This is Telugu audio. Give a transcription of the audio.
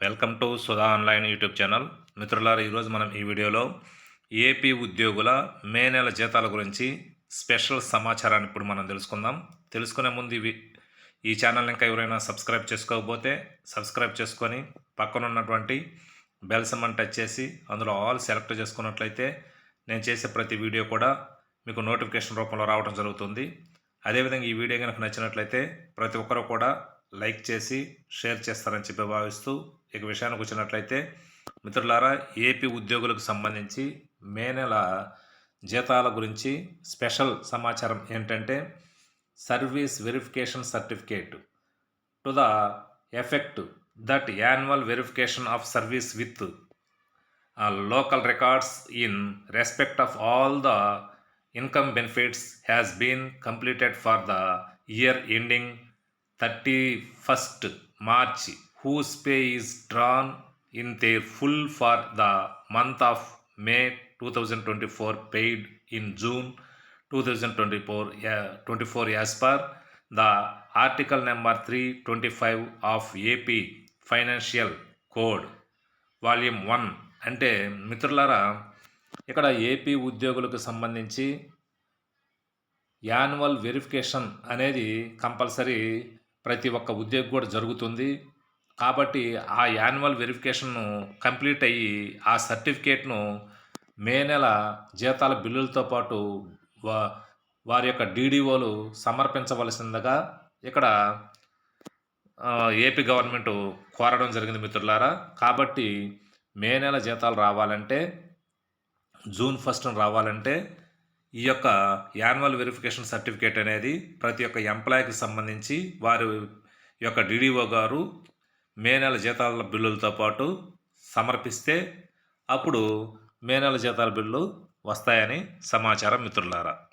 Welcome to Sudha online YouTube channel. మిత్రులారా ఈరోజు మనం ఈ వీడియోలో ఏపీ ఉద్యోగుల మే నెల జీతాల గురించి స్పెషల్ సమాచారాన్ని ఇప్పుడు మనం తెలుసుకుందాం. తెలుసుకునే ముందు ఇవి ఈ ఛానల్ ఇంకా ఎవరైనా సబ్స్క్రైబ్ చేసుకోకపోతే సబ్స్క్రైబ్ చేసుకొని పక్కన ఉన్నటువంటి బెల్ సమ్మన్ టచ్ చేసి అందులో ఆల్ సెలెక్ట్ చేసుకున్నట్లయితే నేను చేసే ప్రతి వీడియో కూడా మీకు నోటిఫికేషన్ రూపంలో రావడం జరుగుతుంది. అదేవిధంగా ఈ వీడియో కనుక నచ్చినట్లయితే ప్రతి ఒక్కరూ కూడా లైక్ చేసి షేర్ చేస్తారని చెప్పి భావిస్తూ ఇక విషయానికి వచ్చినట్లయితే మిత్రులారా ఏపీ ఉద్యోగులకు సంబంధించి మే నెల జీతాల గురించి స్పెషల్ సమాచారం ఏంటంటే service verification certificate. To the effect that annual verification of service with local records in respect of all the income benefits has been completed for the year ending thirty first March. Whose pay is drawn in their full for the month of May two thousand twenty four paid in June two thousand twenty four twenty four as per the article number three twenty five of AP financial code volume one అంటే మిత్రులారా ఇక్కడ ఏపీ ఉద్యోగులకు సంబంధించి యాన్యువల్ వెరిఫికేషన్ అనేది కంపల్సరీ ప్రతి ఒక్క ఉద్యోగి కూడా జరుగుతుంది. కాబట్టి ఆ యాన్యువల్ వెరిఫికేషన్ను కంప్లీట్ అయ్యి ఆ సర్టిఫికేట్ను మే నెల జీతాల బిల్లులతో పాటు వా వారి యొక్క డీడీఓలు సమర్పించవలసిందిగా ఇక్కడ ఏపీ గవర్నమెంట్ కోరడం జరిగింది మిత్రులారా. కాబట్టి మే నెల జీతాలు రావాలంటే జూన్ ఫస్ట్ రావాలంటే ఈ యొక్క యాన్యువల్ వెరిఫికేషన్ సర్టిఫికేట్ అనేది ప్రతి ఒక్క ఎంప్లాయీకి సంబంధించి వారి యొక్క డిడిఓ గారు మే నెల జీతాల బిల్లులతో పాటు సమర్పిస్తే అప్పుడు మే నెల జీతాల బిల్లు వస్తాయని సమాచారం మిత్రులారా.